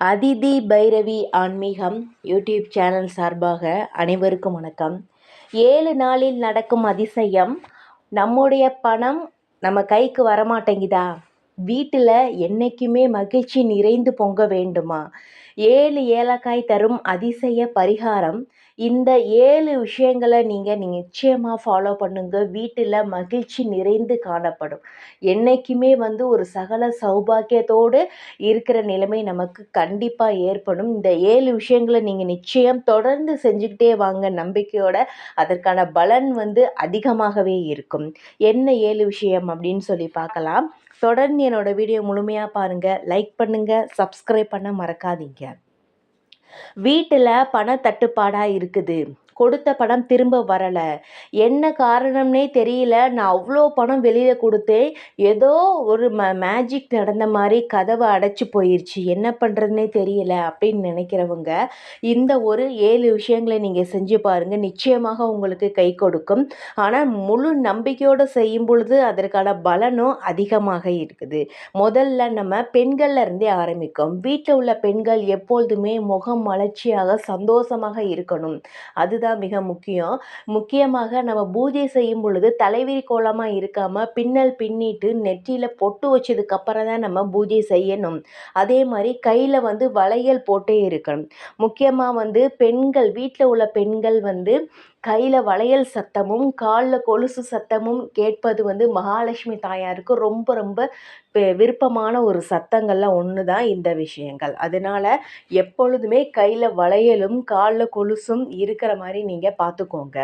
அதிதி பைரவி ஆன்மீகம் YouTube channel சார்பாக அனைவருக்கும் வணக்கம். ஏழு நாளில் நடக்கும் அதிசயம் நம்முடைய பணம் நம்ம கைக்கு வரமாட்டேங்குதா? வீட்டில் என்றைக்குமே மகிழ்ச்சி நிறைந்து பொங்க வேண்டுமா? ஏழு ஏலக்காய் தரும் அதிசய பரிகாரம். இந்த ஏழு விஷயங்களை நீங்கள் நீங்கள் நிச்சயமாக ஃபாலோ பண்ணுங்கள் வீட்டில் மகிழ்ச்சி நிறைந்து காணப்படும். என்றைக்குமே வந்து ஒரு சகல சௌபாக்கியத்தோடு இருக்கிற நிலைமை நமக்கு கண்டிப்பாக ஏற்படும். இந்த ஏழு விஷயங்களை நீங்கள் நிச்சயம் தொடர்ந்து செஞ்சுக்கிட்டே வாங்க. நம்பிக்கையோட அதற்கான பலன் வந்து அதிகமாகவே இருக்கும். என்ன ஏழு விஷயம் அப்படின்னு சொல்லி பார்க்கலாம். தொடர்ந்து என்னோடய வீடியோ முழுமையாக பாருங்கள் லைக் பண்ணுங்கள் சப்ஸ்கிரைப் பண்ண மறக்காதீங்க. வீட்டில் பணத்தட்டுப்பாடாக இருக்குது. கொடுத்த பணம் திரும்ப வரலை. என்ன காரணம்னே தெரியல. நான் அவ்வளோ பணம் வெளியில் கொடுத்தேன். ஏதோ ஒரு ம மேஜிக் நடந்த மாதிரி கதவை அடைச்சி போயிடுச்சு என்ன பண்ணுறதுனே தெரியல அப்படின்னு நினைக்கிறவங்க இந்த ஒரு ஏழு விஷயங்களை நீங்கள் செஞ்சு பாருங்கள் நிச்சயமாக உங்களுக்கு கை கொடுக்கும். ஆனால் முழு நம்பிக்கையோடு செய்யும் பொழுது அதற்கான பலனும் அதிகமாக இருக்குது. முதல்ல நம்ம பெண்கள்ல இருந்தே ஆரம்பிக்கும். வீட்டில் உள்ள பெண்கள் எப்பொழுதுமே முகம் மலர்ச்சியாக சந்தோஷமாக இருக்கணும். அதுதான் தான் மிக முக்கியம். முக்கியமாக நம்ம பூஜை செய்யும் பொழுது தலைவிரி கோலமாக இருக்காமல் பின்னல் பின்னிட்டு நெற்றியில் பொட்டு வச்சதுக்கப்புறம் தான் நம்ம பூஜை செய்யணும். அதே மாதிரி கையில் வந்து வளையல் போட்டே இருக்கணும். முக்கியமாக வந்து பெண்கள் வீட்டில் உள்ள பெண்கள் வந்து கையில் வளையல் சத்தமும் காலில் கொலுசு சத்தமும் கேட்பது வந்து மகாலட்சுமி தாயாருக்கு ரொம்ப ரொம்ப விருப்பமான ஒரு சத்தங்களில் ஒன்று தான் இந்த விஷயங்கள். அதனால் எப்பொழுதுமே கையில் வளையலும் காலில் கொலுசும் இருக்கிற மாதிரி நீங்கள் பார்த்துக்கோங்க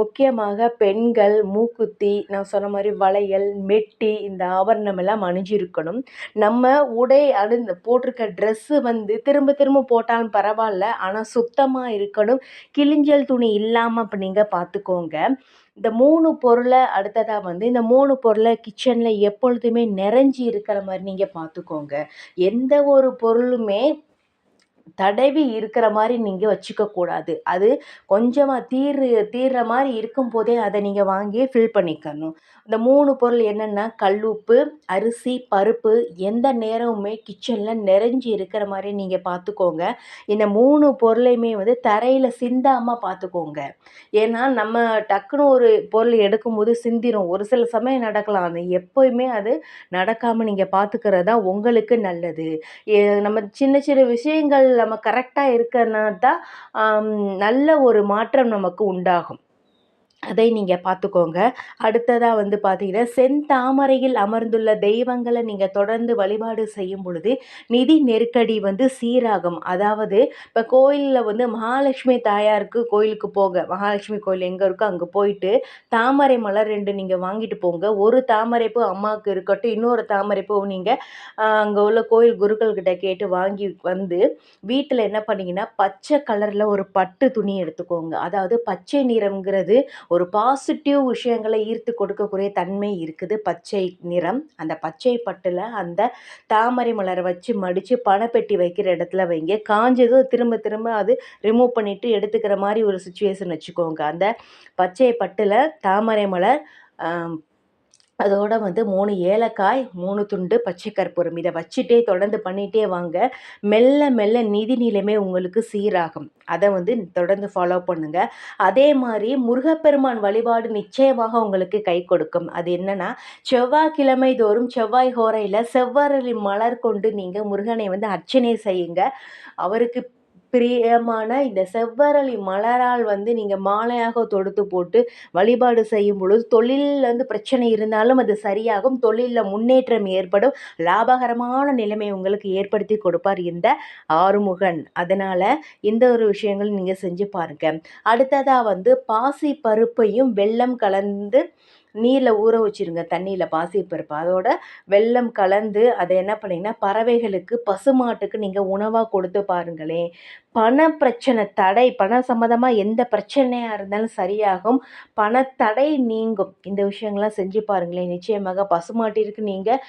முக்கியமாக பெண்கள் மூக்குத்தி நான் சொன்ன மாதிரி வளையல் மெட்டி இந்த ஆபரணம் எல்லாம் அணிஞ்சிருக்கணும். நம்ம உடை அணிந்து போட்டிருக்க ட்ரெஸ்ஸு வந்து திரும்ப திரும்ப போட்டாலும் பரவாயில்ல ஆனால் சுத்தமாக இருக்கணும். கிழிஞ்சல் துணி இல்லாமல் இப்போ நீங்கள் பார்த்துக்கோங்க இந்த மூணு பொருளை அடுத்ததாக வந்து இந்த மூணு பொருளை கிச்சனில் எப்பொழுதுமே நிறைஞ்சி இருக்கிற மாதிரி நீங்கள் பார்த்துக்கோங்க. எந்த ஒரு பொருளுமே தடவி இருக்கிற மாதிரி நீங்கள் வச்சுக்கக்கூடாது அது கொஞ்சமாக தீர் தீர்ற மாதிரி இருக்கும் போதே அதை நீங்கள் வாங்கி ஃபில் பண்ணிக்கணும். இந்த மூணு பொருள் என்னென்னா கல்லுப்பு அரிசி பருப்பு எந்த நேரமுமே கிச்சனில் நிறைஞ்சி இருக்கிற மாதிரி நீங்கள் பார்த்துக்கோங்க. இந்த மூணு பொருளையுமே வந்து தரையில் சிந்தாமல் பார்த்துக்கோங்க. ஏன்னா நம்ம டக்குன்னு ஒரு பொருள் எடுக்கும்போது சிந்திரும். ஒரு சில சமயம் நடக்கலாம். அது எப்போயுமே அது நடக்காமல் நீங்கள் பார்த்துக்கிறது தான் உங்களுக்கு நல்லது. நம்ம சின்ன சின்ன விஷயங்கள் நம்ம கரெக்டாக இருக்கிறனா தான் நல்ல ஒரு மாற்றம் நமக்கு உண்டாகும். அதை நீங்கள் பார்த்துக்கோங்க. அடுத்ததாக வந்து பார்த்தீங்கன்னா செந்தாமரையில் அமர்ந்துள்ள தெய்வங்களை நீங்கள் தொடர்ந்து வழிபாடு செய்யும் பொழுது நிதி நெருக்கடி வந்து சீராகும். அதாவது இப்போ கோயிலில் வந்து மகாலட்சுமி தாயாருக்கு கோயிலுக்கு போங்க. மகாலட்சுமி கோயில் எங்கே இருக்கோ அங்கே போயிட்டு தாமரை மலர் ரெண்டு நீங்கள் வாங்கிட்டு போங்க. ஒரு தாமரை பூ அம்மாவுக்கு இருக்கட்டும் இன்னொரு தாமரை பூ நீங்கள் அங்கே உள்ள கோயில் குருக்கள்கிட்ட கேட்டு வாங்கி வந்து வீட்டில் என்ன பண்ணிங்கன்னா பச்சை கலரில் ஒரு பட்டு துணி எடுத்துக்கோங்க. அதாவது பச்சை நிறம்ங்கிறது ஒரு பாசிட்டிவ் விஷயங்களை ஈர்த்து கொடுக்கக்கூடிய தன்மை இருக்குது. பச்சை நிறம். அந்த பச்சை பட்டில் அந்த தாமரை மலரை வச்சு மடித்து பணப்பெட்டி வைக்கிற இடத்துல வைங்க. காஞ்சதும் திரும்ப திரும்ப அது ரிமூவ் பண்ணிவிட்டு எடுத்துக்கிற மாதிரி ஒரு சுச்சுவேஷன் வச்சுக்கோங்க. அந்த பச்சை பட்டில் தாமரை மலர் அதோட வந்து மூணு ஏலக்காய் மூணு துண்டு பச்சை கற்பூரம். இதை வச்சுட்டே தொடர்ந்து பண்ணிகிட்டே வாங்க. மெல்ல மெல்ல நிதி நிலைமை உங்களுக்கு சீராகும். அதை வந்து தொடர்ந்து ஃபாலோ பண்ணுங்கள் அதே மாதிரி முருகப்பெருமான் வழிபாடு நிச்சயமாக உங்களுக்கு கை கொடுக்கும். அது என்னென்னா செவ்வாய்க்கிழமை தோறும் செவ்வாய் ஹோரையில் செவ்வரளி மலர் கொண்டு நீங்கள் முருகனை வந்து அர்ச்சனை செய்யுங்க. அவருக்கு பிரியமான இந்த செவ்வரளி மலரால் வந்து நீங்கள் மாலையாக தொடுத்து போட்டு வழிபாடு செய்யும் பொழுது தொழிலில் வந்து பிரச்சனை இருந்தாலும் அது சரியாகும். தொழிலில் முன்னேற்றம் ஏற்படும். லாபகரமான நிலைமை உங்களுக்கு ஏற்படுத்தி கொடுப்பார் இந்த ஆறுமுகன். அதனால் இந்த ஒரு விஷயங்கள் நீங்கள் செஞ்சு பாருங்கள் அடுத்ததாக வந்து பாசி பருப்பையும் வெள்ளம் கலந்து நீரில் ஊற வச்சுருங்க தண்ணியில் பாசிப்பருப்பு அதோட வெள்ளம் கலந்து அதை என்ன பண்ணிங்கன்னா பறவைகளுக்கு பசுமாட்டுக்கு நீங்கள் உணவாக கொடுத்து பாருங்களேன். பண பிரச்சனை தடை பண சம்மந்தமாக எந்த பிரச்சனையாக இருந்தாலும் சரியாகும். பணத்தடை நீங்கும். இந்த விஷயங்கள்லாம் செஞ்சு பாருங்களேன். நிச்சயமாக பசுமாட்டிற்கு நீங்கள்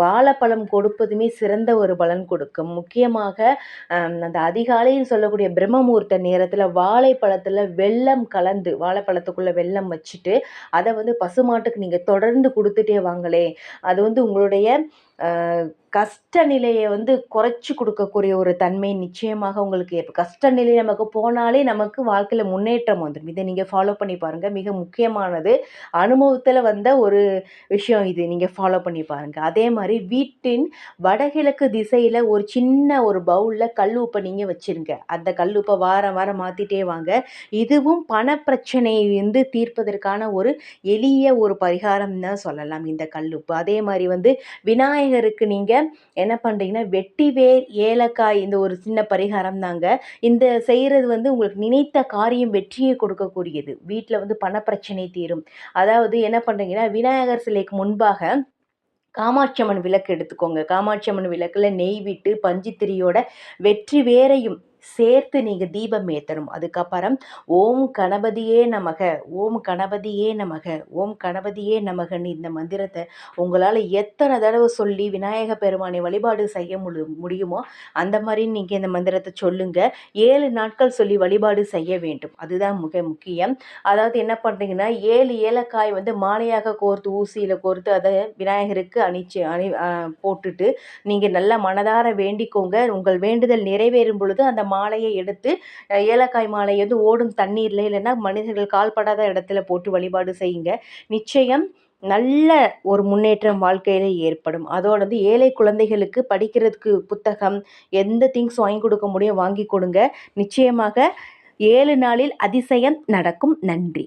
வாழைப்பழம் கொடுப்பதுமே சிறந்த ஒரு பலன் கொடுக்கும். முக்கியமாக அந்த அதிகாலையில் சொல்லக்கூடிய பிரம்மமுகூர்த்த நேரத்தில் வாழைப்பழத்தில் வெள்ளம் கலந்து வாழைப்பழத்துக்குள்ளே வெல்லம் வச்சுட்டு அதை வந்து பசுமாட்டுக்கு நீங்கள் தொடர்ந்து கொடுத்துட்டே வாங்களே. அது வந்து உங்களுடைய கஷ்ட நிலையை வந்து குறைச்சி கொடுக்கக்கூடிய ஒரு தன்மை நிச்சயமாக உங்களுக்கு ஏற்படும் கஷ்ட நிலை நமக்கு போனாலே நமக்கு வாழ்க்கையில் முன்னேற்றம் வந்துடும் இதை நீங்கள் ஃபாலோ பண்ணி பாருங்கள் மிக முக்கியமானது அனுபவத்தில் வந்த ஒரு விஷயம் இது. நீங்கள் ஃபாலோ பண்ணி பாருங்கள் அதே மாதிரி வீட்டின் வடகிழக்கு திசையில் ஒரு சின்ன ஒரு பவுலில் கல் உப்பை நீங்கள் வச்சுருங்க. அந்த கல் உப்பை வாரம் வாரம் மாற்றிட்டே வாங்க. இதுவும் பணப்பிரச்சனையை வந்து தீர்ப்பதற்கான ஒரு எளிய ஒரு பரிகாரம் தான் சொல்லலாம் இந்த கல் உப்பு அதே மாதிரி வந்து விநாயகர் விநாயகருக்கு நீங்கள் என்ன பண்ணுறீங்கன்னா வெட்டிவேர் ஏலக்காய் இந்த ஒரு சின்ன பரிகாரம் தாங்க. இந்த செய்கிறது வந்து உங்களுக்கு நினைத்த காரியம் வெற்றியை கொடுக்கக்கூடியது. வீட்டில் வந்து பணப்பிரச்சனை தீரும். அதாவது என்ன பண்ணுறீங்கன்னா விநாயகர் சிலைக்கு முன்பாக காமாட்சி அம்மன் விளக்கு எடுத்துக்கோங்க. காமாட்சி அம்மன் விளக்கில் நெய் விட்டு பஞ்சுத்திரியோட வெற்றி வேரையும் சேர்த்து நீங்கள் தீபம் ஏற்றணும் அதுக்கப்புறம் ஓம் கணபதியே நமக ஓம் கணபதியே நமக ஓம் கணபதியே நமகன்னு இந்த மந்திரத்தை உங்களால் எத்தனை தடவை சொல்லி விநாயக பெருமானை வழிபாடு செய்ய முடி முடியுமோ அந்த மாதிரி நீங்கள் இந்த மந்திரத்தை சொல்லுங்கள் ஏழு நாட்கள் சொல்லி வழிபாடு செய்ய வேண்டும். அதுதான் மிக முக்கியம். அதாவது என்ன பண்ணுறீங்கன்னா ஏழு ஏலக்காய் வந்து மாலையாக கோர்த்து ஊசியில் கோர்த்து அதை விநாயகருக்கு அணிச்சு அணி போட்டுட்டு நீங்கள் நல்லா மனதார வேண்டிக்கோங்க. உங்கள் வேண்டுதல் நிறைவேறும் பொழுது அந்த மாலையை எடுத்து ஏலக்காய் மாலையை வந்து ஓடும் தண்ணீரில் இல்லைன்னா மனிதர்கள் கால்படாத இடத்துல போட்டு வழிபாடு செய்யுங்க. நிச்சயம் நல்ல ஒரு முன்னேற்றம் வாழ்க்கையில் ஏற்படும். அதோட வந்து ஏழை குழந்தைகளுக்கு படிக்கிறதுக்கு புத்தகம் எந்த திங்ஸ் வாங்கி கொடுக்க முடியும் வாங்கி கொடுங்க. நிச்சயமாக ஏழு நாளில் அதிசயம் நடக்கும். நன்றி.